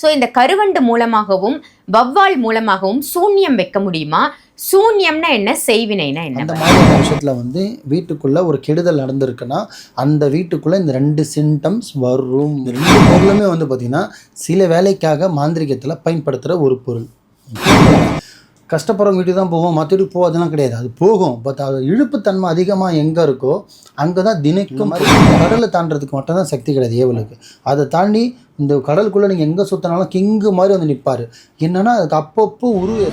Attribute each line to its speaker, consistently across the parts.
Speaker 1: So இந்த கருவண்டு மூலமாகவும் வவ்வால் மூலமாகவும் சூன்யம் வைக்க முடியுமா? சூன்யம்னா என்ன? செய்வினைனா என்ன?
Speaker 2: அந்த மாதிரியான விஷயத்தில் வந்து வீட்டுக்குள்ளே ஒரு கெடுதல் நடந்திருக்குன்னா அந்த வீட்டுக்குள்ளே இந்த ரெண்டு சிம்டம்ஸ் வரும். இந்த ரெண்டு பொருளுமே வந்து பார்த்திங்கன்னா சில வேலைக்காக மாந்திரிகத்தில் பயன்படுத்துகிற ஒரு பொருள். கஷ்டப்படுறவங்க வீட்டுக்கு தான் போவோம். மற்ற வீட்டுக்கு போகாதெல்லாம் கிடையாது. அது போகும். பட் அது இழுப்புத்தன்மை அதிகமாக எங்கே இருக்கோ அங்கே தான் தினைக்கும் கடலை தாண்டறதுக்கு மட்டும் தான் சக்தி கிடையாது ஏவலுக்கு. அதை தாண்டி இந்த கடலுக்குள்ளே நீங்கள் எங்கே சுற்றினாலும் கிங்கு மாதிரி வந்து நிற்பார் என்னன்னா அதுக்கு அப்பப்போ உருவ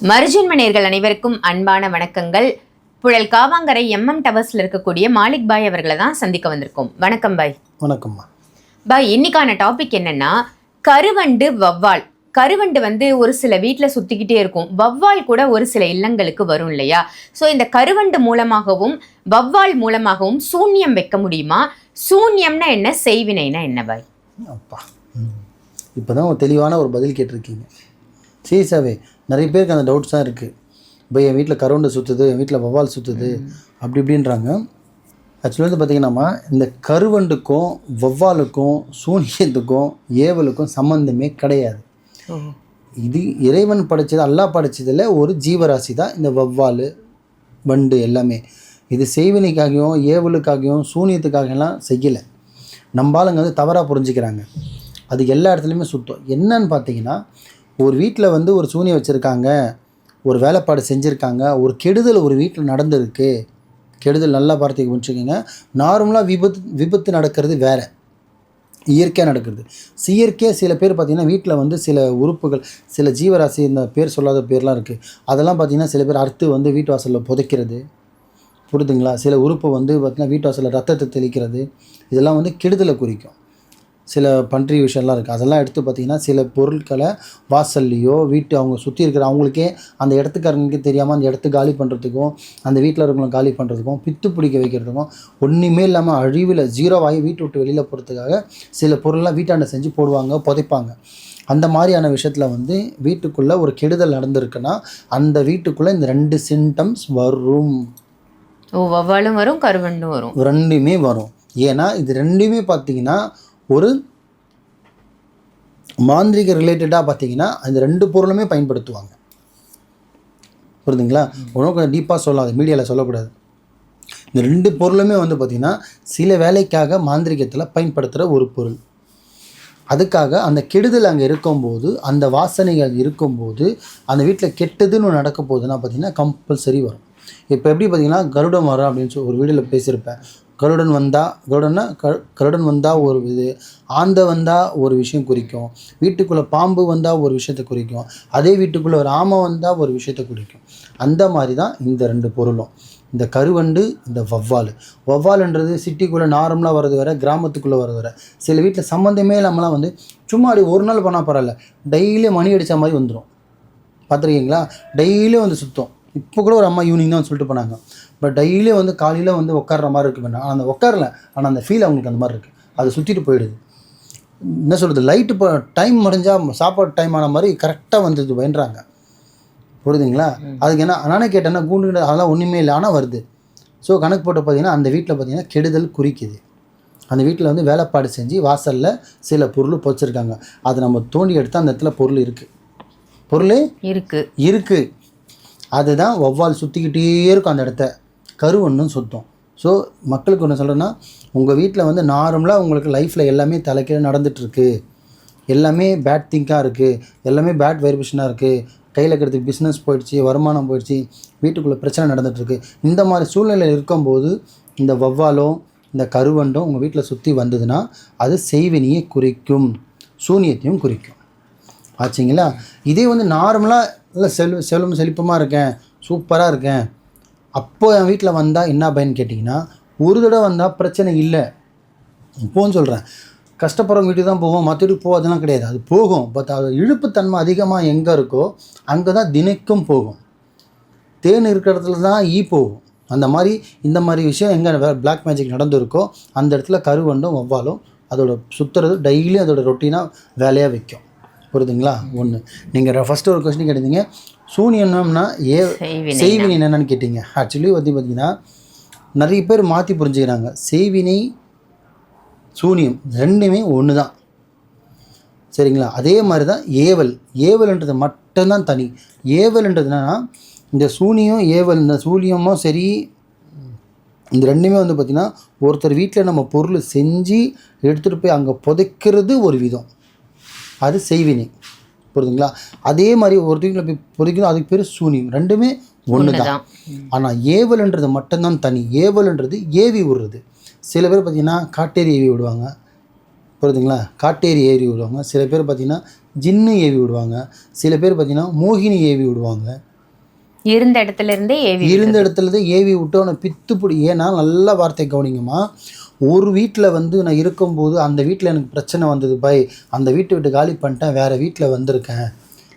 Speaker 1: மருஜன்மணியர்கள் அனைவருக்கும் அன்பான வணக்கங்கள். புழல் காவாங்கரை எம்எம் டவர்ஸ்ல இருக்கக்கூடிய மாலிக் பாய் அவர்களை தான் சந்திக்க வந்திருக்கோம். வணக்கம் பாய்.
Speaker 2: வணக்கம்மா.
Speaker 1: பாய் இன்னைக்கான டாபிக் என்னன்னா கருவண்டு வவ்வால் கருவண்டு வந்து ஒரு சில வீட்டில் சுத்திக்கிட்டே இருக்கும். வவ்வால் கூட ஒரு சில இல்லங்களுக்கு வரும் இல்லையா? ஸோ இந்த கருவண்டு மூலமாகவும் வவ்வால் மூலமாகவும் சூன்யம் வைக்க முடியுமா? சூன்யம்னா என்ன? செய்வினைனா என்ன பாய்?
Speaker 2: அப்பா. இப்போ தான் தெளிவான ஒரு பதில் கேட்டிருக்கீங்க. சீரியஸாகவே நிறைய பேருக்கு அந்த டவுட்ஸ் தான் இருக்குது இப்போ என் வீட்டில் கரவுண்டு சுற்றுது என் வீட்டில் வவ்வால் சுற்றுது அப்படி இப்படின்றாங்க. ஆக்சுவலி வந்து பார்த்திங்கன்னா இந்த கருவண்டுக்கும் வவ்வாலுக்கும் சூனியத்துக்கும் ஏவலுக்கும் சம்மந்தமே கிடையாது. இது இறைவன் படைச்சது அல்லாஹ் படைச்சதில் ஒரு ஜீவராசி தான் இந்த வவ்வால் வண்டு எல்லாமே. இது செய்வினைக்காகவும் ஏவலுக்காகவும் சூனியத்துக்காகலாம் செய்யலை. நம்ம ஆளுங்க வந்து தவறாக புரிஞ்சுக்கிறாங்க. அது எல்லா இடத்துலையுமே சுத்தம். என்னன்னு பார்த்தீங்கன்னா ஒரு வீட்டில் வந்து ஒரு சூனியம் வச்சுருக்காங்க ஒரு வேலைப்பாடு செஞ்சுருக்காங்க ஒரு கெடுதல் ஒரு வீட்டில் நடந்திருக்கு. கெடுதல் நல்லா பார்த்துக்க புரிஞ்சுக்கோங்க நார்மலாக விபத்து விபத்து நடக்கிறது வேறு. இயற்கையாக நடக்கிறது. இயற்கையாக சில பேர் பார்த்திங்கன்னா வீட்டில் வந்து சில உறுப்புகள் சில ஜீவராசி இந்த பேர் சொல்லாத பேர்லாம் இருக்குது அதெல்லாம் பார்த்திங்கன்னா சில பேர் அறுத்து வந்து வீட்டு வாசலில் புதைக்கிறது. புரிதுங்களா? சில உறுப்பு வந்து பார்த்திங்கன்னா வீட்டு வாசலில் ரத்தத்தை தெளிக்கிறது. இதெல்லாம் வந்து கெடுதலை குறிக்கும். சில பன்றி விஷயம்லாம் இருக்குது. அதெல்லாம் எடுத்து பார்த்திங்கன்னா சில பொருட்களை வாசல்லையோ வீட்டு அவங்க சுற்றி இருக்கிற அவங்களுக்கே அந்த இடத்துக்காரங்களுக்கு தெரியாமல் அந்த இடத்த காலி பண்ணுறதுக்கும் அந்த வீட்டில் இருக்கிறவங்க காலி பண்ணுறதுக்கும் பித்து பிடிக்க வைக்கிறதுக்கும் ஒன்றுமே இல்லாமல் அழிவில் ஜீரோ ஆகி வீட்டை விட்டு வெளியில் போகிறதுக்காக சில பொருள்லாம் வீட்டாண்ட செஞ்சு போடுவாங்க புதைப்பாங்க. அந்த மாதிரியான விஷயத்தில் வந்து வீட்டுக்குள்ளே ஒரு கெடுதல் நடந்திருக்குன்னா அந்த வீட்டுக்குள்ளே இந்த ரெண்டு சிம்டம்ஸ் வரும்.
Speaker 1: ஓ வவ்வாலும் வரும் கருவண்டும் வரும்.
Speaker 2: ரெண்டுமே வரும். ஏன்னா இது ரெண்டுமே பார்த்தீங்கன்னா ஒரு மாந்திரிக ரிலேட்டடாக பார்த்தீங்கன்னா அந்த ரெண்டு பொருளுமே பயன்படுத்துவாங்க. புரியுதுங்களா ஒன்றும் கொஞ்சம் டீப்பாக சொல்லலாம் அது மீடியாவில் சொல்லக்கூடாது. இந்த ரெண்டு பொருளுமே வந்து பார்த்திங்கன்னா சில வேலைக்காக மாந்திரிகத்தில் பயன்படுத்துகிற ஒரு பொருள். அதுக்காக அந்த கெடுதல் அங்கே இருக்கும்போது அந்த வாசனைகள் இருக்கும்போது அந்த வீட்டில் கெட்டதுன்னு நடக்க போகுதுன்னா பார்த்தீங்கன்னா கம்பல்சரி வரும். இப்போ எப்படி பார்த்தீங்கன்னா கருடம் வரும் அப்படின்னு சொல்லி ஒரு வீடியோவில் பேசியிருப்பேன். கருடன் வந்தால் கருடன்னா க கருடன் வந்தால் ஒரு இது ஆந்தை வந்தால் ஒரு விஷயம் குறிக்கும். வீட்டுக்குள்ளே பாம்பு வந்தால் ஒரு விஷயத்தை குறிக்கும். அதே வீட்டுக்குள்ளே ஒரு ஆமை வந்தால் ஒரு விஷயத்தை குறிக்கும். அந்த மாதிரி தான் இந்த ரெண்டு பொருளும். இந்த கருவண்டு இந்த வவ்வால். வவ்வால்ன்றது சிட்டிக்குள்ளே நார்மலாக வர்றது வர கிராமத்துக்குள்ளே வர்றது வர சில வீட்டில் சம்மந்தமே இல்லாமலாம் வந்து சும்மா அப்படி ஒரு நாள் பண்ணால் பரவாயில்ல. டெய்லி மணி அடித்த மாதிரி வந்துடும் பார்த்துருக்கீங்களா டெய்லியும் வந்து சுத்தம். இப்போ கூட ஒரு அம்மா ஈவினிங் தான் சொல்லிட்டு போனாங்க. பட் டெய்லியும் வந்து காலையில் வந்து உட்கார்ற மாதிரி இருக்கு வேண்டாம் ஆனால் அந்த உட்காரல. ஆனால் அந்த ஃபீல் அவங்களுக்கு அந்த மாதிரி இருக்குது அது சுற்றிட்டு போயிடுது. என்ன சொல்கிறது லைட்டு இப்போ டைம் முடிஞ்சால் சாப்பாடு டைம் ஆன மாதிரி கரெக்டாக வந்துது வேண்டுறாங்க புரியுதுங்களா? அதுக்கு என்ன நானே கேட்டேன்னா கூண்டு அதெல்லாம் ஒன்றுமே இல்லை. ஆனால் வருது. ஸோ கணக்கு போட்டு பார்த்தீங்கன்னா அந்த வீட்டில் பார்த்தீங்கன்னா கெடுதல் குறிக்குது. அந்த வீட்டில் வந்து வேலைப்பாடு செஞ்சு வாசலில் சில பொருள் பொச்சிருக்காங்க அதை நம்ம தோண்டி எடுத்தால் அந்த இடத்துல பொருள் இருக்குது பொருள்
Speaker 1: இருக்கு.
Speaker 2: இருக்குது அதுதான் வௌவால் சுற்றிக்கிட்டே இருக்கும் அந்த இடத்த. கருவண்ணும் சுத்தம். ஸோ மக்களுக்கு ஒன்று சொல்கிறேன்னா உங்கள் வீட்டில் வந்து நார்மலாக உங்களுக்கு லைஃப்பில் எல்லாமே தலைக்கீழ நடந்துகிட்ருக்கு எல்லாமே பேட் திங்காக இருக்குது எல்லாமே பேட் வைப்ரேஷனாக இருக்குது கையில் இருக்கிறதுக்கு பிஸ்னஸ் போயிடுச்சு வருமானம் போயிடுச்சு வீட்டுக்குள்ளே பிரச்சனை நடந்துகிட்ருக்கு இந்த மாதிரி சூழ்நிலை இருக்கும்போது இந்த வௌவாலோ இந்த கருவண்டும் உங்கள் வீட்டில் சுற்றி வந்ததுன்னா அது செய்வினியை குறிக்கும். சூனியத்தையும் குறிக்கும். ஆச்சுங்களா? இதே வந்து நார்மலாக நல்லா செல்வ செல்வம் செழிப்பமாக இருக்கேன். சூப்பராக இருக்கேன். அப்போ என் வீட்டில் வந்தால் என்ன பயன்னு கேட்டிங்கன்னா ஒரு தடவை வந்தால் பிரச்சனை இல்லை. இப்போன்னு சொல்கிறேன் கஷ்டப்படுறவங்க வீட்டுக்கு தான் போவோம். மற்ற வீட்டுக்கு போகாதெல்லாம் கிடையாது. அது போகும். பட் அது இழுப்புத்தன்மை அதிகமாக எங்கே இருக்கோ அங்கே தான் தினைக்கும் போகும். தேன் இருக்கிற இடத்துல தான் ஈ போகும். அந்த மாதிரி இந்த மாதிரி விஷயம் எங்கே பிளாக் மேஜிக் நடந்திருக்கோ அந்த இடத்துல கருவண்டும் வவ்வாலும் அதோட சுற்றுறது டெய்லியும் அதோட ரொட்டீனாக வேலையாக வைக்கும். புரியுதுங்களா ஒன்று நீங்கள் ஃபஸ்ட்டு ஒரு கொஸ்டின் கேட்டிருந்தீங்க சூனியம்னா ஏ
Speaker 1: செய்வினை
Speaker 2: என்னன்னு கேட்டிங்க. ஆக்சுவலி வந்து பார்த்தீங்கன்னா நிறைய பேர் மாற்றி புரிஞ்சுக்கிறாங்க. செய்வினை சூனியம் ரெண்டுமே ஒன்று தான் சரிங்களா? அதே மாதிரி தான் ஏவல். ஏவல்ன்றது மட்டும்தான் தனி. ஏவல்ன்றது என்னன்னா இந்த சூனியம் ஏவல் இந்த சூனியமும் சரி இந்த ரெண்டுமே வந்து பார்த்திங்கன்னா ஒருத்தர் வீட்டில் நம்ம பொருள் செஞ்சு எடுத்துகிட்டு போய் அங்கே புதைக்கிறது ஒரு விதம். அது செய்வினை. புரியுதுங்களா அதே மாதிரி ஒரு வீட்டில் போய் புதைக்கணும் அதுக்கு பேர் சூனியம். ரெண்டுமே ஒன்று தான். ஆனால் ஏவல்ன்றது மட்டும்தான் தனி. ஏவல்ன்றது ஏவி விடுறது. சில பேர் பார்த்திங்கன்னா காட்டேரி ஏவி விடுவாங்க. புரியுதுங்களா காட்டேரி ஏவி விடுவாங்க. சில பேர் பார்த்திங்கன்னா ஜின்னு ஏவி விடுவாங்க. சில பேர் பார்த்திங்கன்னா மோகினி ஏவி விடுவாங்க.
Speaker 1: இருந்த இடத்துல இருந்தே ஏவி
Speaker 2: இருந்த இடத்துல தான் ஏவி விட்டு அவனை பித்து பிடி ஏன்னா நல்ல வார்த்தை கவனிங்கம்மா. ஒரு வீட்டில் வந்து நான் இருக்கும்போது அந்த வீட்டில் எனக்கு பிரச்சனை வந்தது பை அந்த வீட்டை விட்டு காலி பண்ணிட்டேன் வேறு வீட்டில் வந்திருக்கேன்.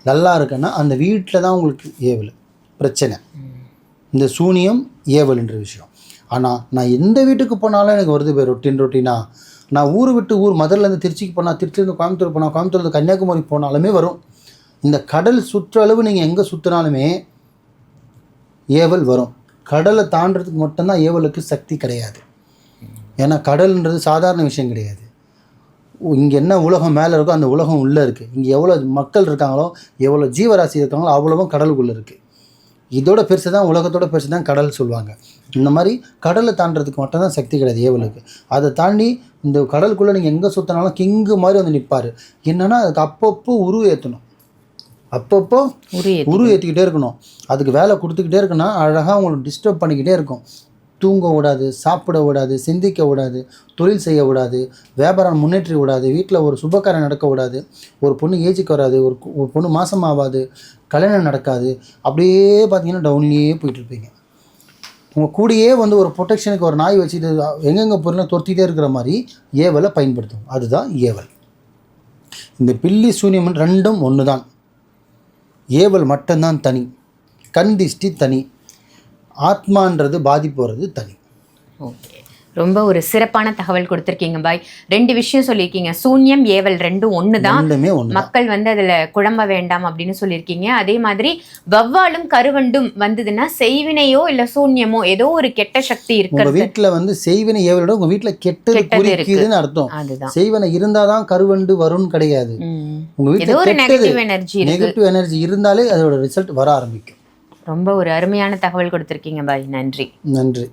Speaker 2: நல்லா இருக்கேன்னா அந்த வீட்டில் தான் உங்களுக்கு ஏவல் பிரச்சனை. இந்த சூனியம் ஏவல்ன்ற விஷயம். ஆனால் நான் எந்த வீட்டுக்கு போனாலும் எனக்கு வருது போய் ரொட்டின் ரொட்டினா. நான் ஊர் விட்டு ஊர் மதுரிலேருந்து திருச்சிக்கு போனால் திருச்சிலேருந்து கோயம்புத்தூர் போனால் கோயம்புத்தூர்லேருந்து கன்னியாகுமரி போனாலுமே வரும். இந்த கடல் சுற்றளவு நீங்கள் எங்கே சுற்றினாலுமே ஏவல் வரும். கடலை தாண்டதுக்கு மட்டும்தான் ஏவலுக்கு சக்தி கிடையாது. ஏன்னா கடல்ன்றது சாதாரண விஷயம் கிடையாது. இங்கே என்ன உலகம் மேலே இருக்கோ அந்த உலகம் உள்ளே இருக்குது இங்கே எவ்வளோ மக்கள் இருக்காங்களோ எவ்வளோ ஜீவராசி இருக்காங்களோ அவ்வளவும் கடலுக்குள்ளே இருக்குது இதோட பெருசு தான் உலகத்தோட பெருசு தான் கடல் சொல்லுவாங்க. இந்த மாதிரி கடலை தாண்டறதுக்கு மட்டும்தான் சக்தி கிடையாது ஏவலுக்கு. அதை தாண்டி இந்த கடலுக்குள்ளே நீங்கள் எங்கே சுற்றினாலும் கிங்கு மாதிரி வந்து நிற்பார் என்னன்னா அதுக்கு அப்பப்போ உருவ ஏற்றணும் அப்பப்போ உரு ஏற்றிக்கிட்டே இருக்கணும். அதுக்கு வேலை கொடுத்துக்கிட்டே இருக்குன்னா அழகாக உங்களுக்கு டிஸ்டர்ப் பண்ணிக்கிட்டே இருக்கும். தூங்க விடாது சாப்பிட விடாது சிந்திக்க விடாது தொழில் செய்ய விடாது வியாபாரம் முன்னேற்றி விடாது வீட்டில் ஒரு சுபகாரம் நடக்க விடாது ஒரு பொண்ணு ஏஜுக்கு வராது ஒரு ஒரு பொண்ணு மாதம் ஆகாது கல்யாணம் நடக்காது அப்படியே பார்த்தீங்கன்னா டவுன்லேயே போயிட்டுருப்பீங்க உங்கள் கூடயே வந்து ஒரு ப்ரொடெக்ஷனுக்கு ஒரு நாய் வச்சுட்டு எங்கெங்கே பொருளை துரத்திட்டே இருக்கிற மாதிரி ஏவலை பயன்படுத்தும். அதுதான் ஏவல். இந்த பில்லி சூன்யம் ரெண்டும் ஒன்று தான் ஏவல் மட்டும்தான் தனி. கண் திஷ்டி தனி. ஆத்மான்றது பாதிப்பு வர்றது தனி.
Speaker 1: ஓகே. ரொம்ப ஒரு சிறப்பான தகவல் கொடுத்துருக்கீங்க பாய். ரெண்டு விஷயம் சொல்லியிருக்கீங்க. சூன்யம் ஏவல் ரெண்டும் ஒன்று தான் மக்கள் வந்து அதுல குழம்ப வேண்டாம் அப்படின்னு சொல்லியிருக்கீங்க. அதே மாதிரி வவ்வாலும் கருவண்டும் வந்ததுன்னா செய்வினையோ இல்ல சூன்யமோ ஏதோ ஒரு கெட்ட சக்தி
Speaker 2: உங்கள்
Speaker 1: இருக்கிறது.
Speaker 2: வீட்டில் வந்து செய்வினை ஏவலோட உங்கள் வீட்டில் கெட்டது
Speaker 1: இருக்கு.
Speaker 2: குறிக்குதுன்னு அர்த்தம்.
Speaker 1: அதுதான்.
Speaker 2: செய்வனை இருந்தால் தான் கருவண்டு வரும்னு கிடையாது. உங்கள்
Speaker 1: ஏதோ ஒரு
Speaker 2: வீட்டில் கெட்டது.
Speaker 1: நெகட்டிவ் எனர்ஜி இருக்கு.
Speaker 2: நெகட்டிவ் எனர்ஜி இருந்தாலே அதோட ரிசல்ட் வர ஆரம்பிக்கும்.
Speaker 1: ரொம்ப ஒரு அருமையான தகவல் கொடுத்துருக்கீங்க பாய். நன்றி.
Speaker 2: நன்றி.